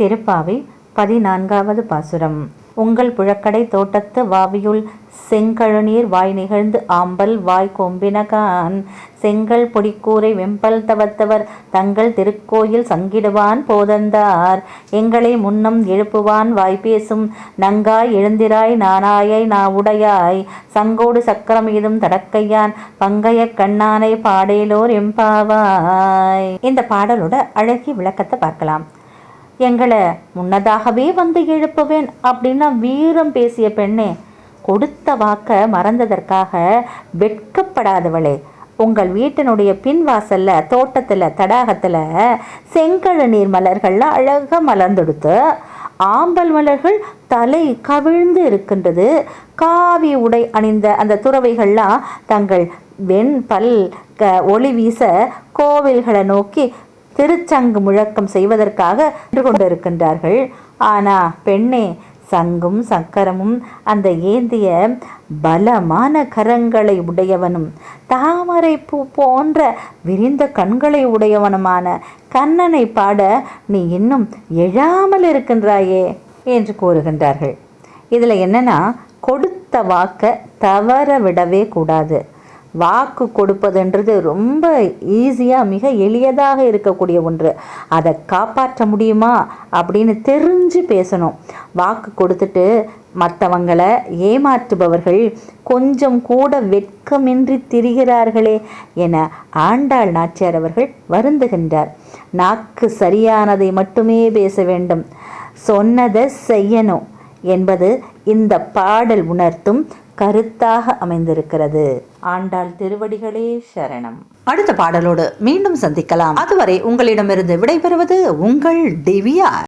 திருப்பாவை பதினான்காவது பாசுரம். உங்கள் புழக்கடை தோட்டத்து வாவியுள் செங்கழுநீர் வாய் நிகழ்ந்து ஆம்பல் வாய் கொம்பினகான். செங்கல் பொடிக்கூரை வெம்பல் தவத்தவர் தங்கள் திருக்கோயில் சங்கிடுவான் போதந்தார். எங்களை முன்னம் எழுப்புவான் வாய் பேசும் நங்காய் எழுந்திராய் நானாயை உடையாய் சங்கோடு சக்கரம் ஏதும் தடக்கையான் பங்கைய கண்ணானை பாடேலோர் எம்பாவாய். இந்த பாடலோட அழகிய விளக்கத்தை பார்க்கலாம். எங்களை முன்னதாகவே வந்து எழுப்புவேன் அப்படின்னா வீரம் பேசிய பெண்ணே கொடுத்த வாக்க மறந்ததற்காக வெட்கப்படாதவளே. உங்கள் வீட்டினுடைய பின்வாசல்ல தோட்டத்தில் தடாகத்தில் செங்கழ நீர் மலர்கள்லாம் அழகாக மலர்ந்தெடுத்து ஆம்பல் மலர்கள் தலை கவிழ்ந்து இருக்கின்றது. காவி உடை அணிந்த அந்த துறவைகள்லாம் தங்கள் வெண் பல் க ஒளி வீச கோவில்களை நோக்கி திருச்சங்கு முழக்கம் செய்வதற்காக நின்று கொண்டிருக்கின்றார்கள். ஆனா பெண்ணே சங்கும் சக்கரமும் அந்த ஏந்திய பலமான கரங்களை உடையவனும் தாமரை பூ போன்ற விரிந்த கண்களை உடையவனுமான கண்ணனை பாட நீ இன்னும் எழாமல் இருக்கின்றாயே என்று கூறுகின்றார்கள். இதில் என்னன்னா கொடுத்த வாக்க தவற விடவே கூடாது. வாக்கு கொடுப்பதுன்றது ரொம்ப ஈஸியாக மிக எளியதாக இருக்கக்கூடிய ஒன்று. அதை காப்பாற்ற முடியுமா அப்படின்னு தெரிஞ்சு பேசணும். வாக்கு கொடுத்துட்டு மற்றவங்களை ஏமாற்றுபவர்கள் கொஞ்சம் கூட வெட்கமின்றி திரிகிறார்களே என ஆண்டாள் நாச்சியார் அவர்கள் வருந்துகின்றார். நாக்கு சரியானதை மட்டுமே பேச வேண்டும். சொன்னதை செய்யணும் என்பது இந்த பாடல் உணர்த்தும் கருத்தாக அமைந்திருக்கிறது. ஆண்டாள் திருவடிகளே சரணம். அடுத்த பாடலோடு மீண்டும் சந்திக்கலாம். அதுவரை உங்களிடமிருந்து விடைபெறுவது உங்கள் டிவியார்